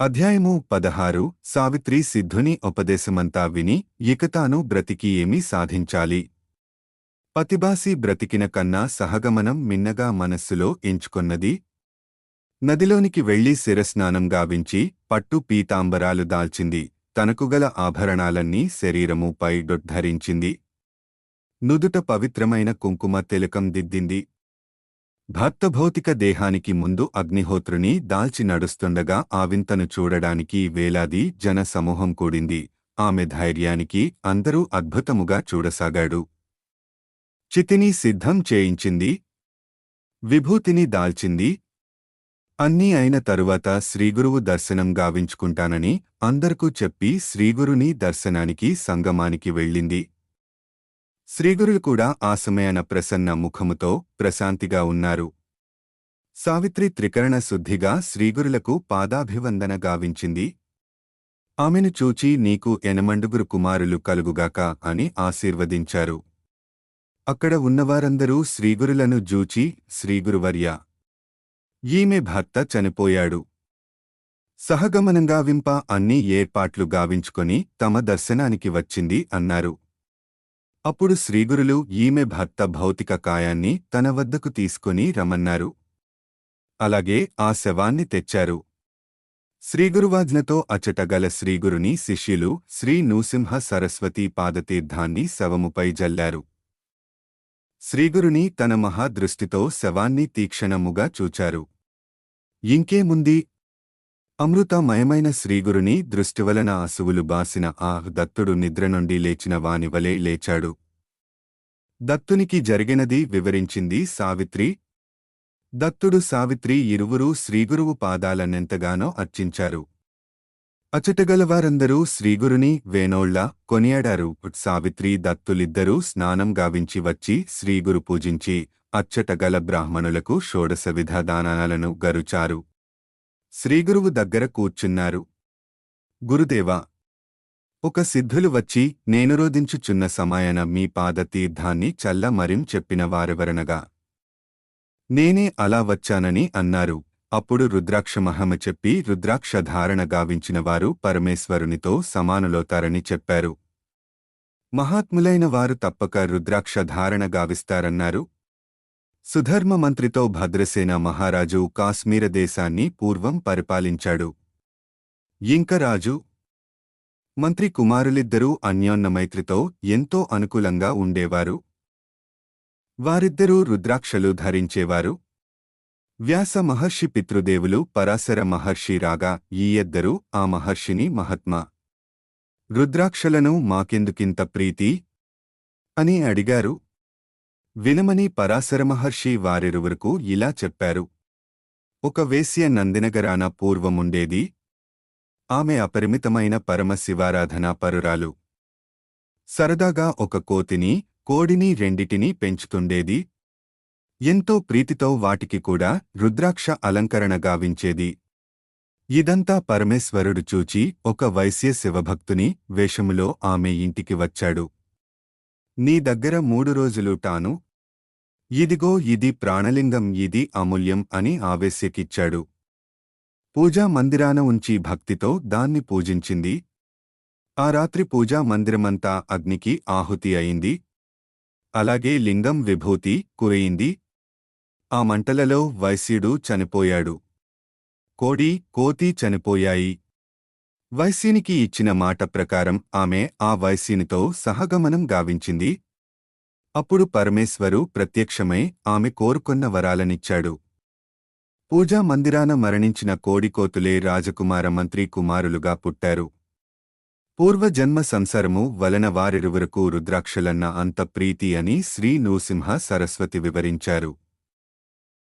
అధ్యాయము పదహారు సావిత్రి సిద్ధుని ఉపదేశమంతా విని ఇక తాను బ్రతికి ఏమీ సాధించాలి. పతిబాసి బ్రతికిన కన్నా సహగమనం మిన్నగా మనస్సులో ఎంచుకొన్నది. నదిలోనికి వెళ్ళి శిరస్నానం గావించి పట్టు పీతాంబరాలు దాల్చింది. తనకుగల ఆభరణాలన్నీ శరీరముపై డొడ్ధరించింది నుదుట పవిత్రమైన కుంకుమ తిలకం దిద్దింది. భర్త భౌతిక దేహానికి ముందు అగ్నిహోత్రుని దాల్చి నడుస్తుండగా ఆ వింతను చూడడానికి వేలాది జన సమూహం కూడింది. ఆమె ధైర్యానికి అందరూ అద్భుతముగా చూడసాగాడు. చితిని సిద్ధం చేయించింది. విభూతిని దాల్చింది. అన్నీ అయిన తరువాత శ్రీగురువు దర్శనం గావించుకుంటానని అందరికూ చెప్పి శ్రీగురుని దర్శనానికి సంగమానికి వెళ్ళింది. శ్రీగురులు కూడా ఆ సమయాన ప్రసన్న ముఖముతో ప్రశాంతిగా ఉన్నారు. సావిత్రి త్రికరణ శుద్ధిగా శ్రీగురులకు పాదాభివందన గావించింది. ఆమెను చూచి నీకు ఎనమండుగురు కుమారులు కలుగుగాక అని ఆశీర్వదించారు. అక్కడ ఉన్నవారందరూ శ్రీగురులను జూచి శ్రీగురువర్య ఈమె భర్త చనిపోయాడు. సహగమనంగా వింప అన్ని ఏర్పాట్లు గావించుకొని తమ దర్శనానికి వచ్చింది అన్నారు. అప్పుడు శ్రీగురులు ఈమె భర్త భౌతిక కాయాన్ని తన వద్దకు తీసుకొని రమన్నారు అలాగే ఆ శవాన్ని తెచ్చారు. శ్రీగురువాజ్ఞతో అచటగల శ్రీగురుని శిష్యులు శ్రీ నూసింహ సరస్వతీ పాదతీర్థాన్ని శవముపై జల్లారు. శ్రీగురుని తన మహాదృష్టితో శవాన్ని తీక్షణముగా చూచారు. ఇంకేముంది? అమృతమయమైన శ్రీగురుని దృష్టివలన అసువులు బాసిన ఆ దత్తుడు నిద్ర నుండి లేచిన వానివలే లేచాడు. దత్తునికి జరిగినది వివరించింది సావిత్రి. దత్తుడు సావిత్రి ఇరువురూ శ్రీగురువు పాదాలనెంతగానో అర్చించారు. అచటగలవారందరూ శ్రీగురుని వేనోళ్ళ కొనియాడారు. సావిత్రి దత్తులిద్దరూ స్నానం గావించి వచ్చి శ్రీగురు పూజించి అచ్చటగల బ్రాహ్మణులకు షోడశ విధ దానాలను గరుచారు. శ్రీగురువు దగ్గర కూర్చున్నారు. గురుదేవా ఒక సిద్ధులు వచ్చి నేనురోధించుచున్న సమయన మీ పాదతీర్థాన్ని చల్ల మరిం చెప్పిన వారెవరనగా? నేనే అలా వచ్చానని అన్నారు. అప్పుడు రుద్రాక్షమహమ చెప్పి రుద్రాక్షధారణ గావించినవారు గావించిన వారు పరమేశ్వరునితో సమానులవుతారని చెప్పారు. మహాత్ములైన వారు తప్పక రుద్రాక్షధారణ గావిస్తారన్నారు. సుధర్మ మంత్రితో భద్రసేన మహారాజు కాశ్మీర దేశాన్ని పూర్వం పరిపాలించాడు. ఇంక రాజు మంత్రి కుమారులిద్దరూ అన్యోన్నమైత్రితో ఎంతో అనుకూలంగా ఉండేవారు. వారిద్దరూ రుద్రాక్షలు ధరించేవారు. వ్యాస మహర్షి పితృదేవులు పరాశర మహర్షి రాగా ఈ ఆ మహర్షిని మహాత్మ. రుద్రాక్షలను మాకెందుకింత ప్రీతి? అని అడిగారు. వినమని పరాశరమహర్షి వారిరువురకు ఇలా చెప్పారు. ఒక వేశ్య నందినగరాన పూర్వముండేది. ఆమె అపరిమితమైన పరమశివారాధనా పరురాలు. సరదాగా ఒక కోతిని కోడిని రెండిటినీ పెంచుతుండేది. ఎంతో ప్రీతితో వాటికి కూడా రుద్రాక్ష అలంకరణ గావించేది. ఇదంతా పరమేశ్వరుడు చూచి ఒక వైశ్య శివభక్తుని వేషములో ఆమె ఇంటికి వచ్చాడు. నీ దగ్గర మూడు రోజులు టాను ఇదిగో ఇది ప్రాణలింగం ఇది అమూల్యం అని ఆవేశ్యకిచ్చాడు పూజా మందిరాన ఉంచి భక్తితో దాన్ని పూజించింది. ఆ రాత్రి పూజా మందిరమంతా అగ్నికి ఆహుతి అయింది. అలాగే లింగం విభూతి కురయింది. ఆ మంటలలో వైశ్యుడు చనిపోయాడు. కోడి కోతి చనిపోయాయి. వైశ్యునికి ఇచ్చిన మాట ప్రకారం ఆమె ఆ వైశ్యునితో సహగమనం గావించింది. అప్పుడు పరమేశ్వరు ప్రత్యక్షమై ఆమె కోరుకొన్న వరాలనిచ్చాడు. పూజా మందిరాన మరణించిన కోడికోతులే రాజకుమార మంత్రి కుమారులుగా పుట్టారు. పూర్వజన్మ సంసారము వలన వారిరువురకు రుద్రాక్షలన్న అంత ప్రీతి అని శ్రీ నృసింహ సరస్వతి వివరించారు.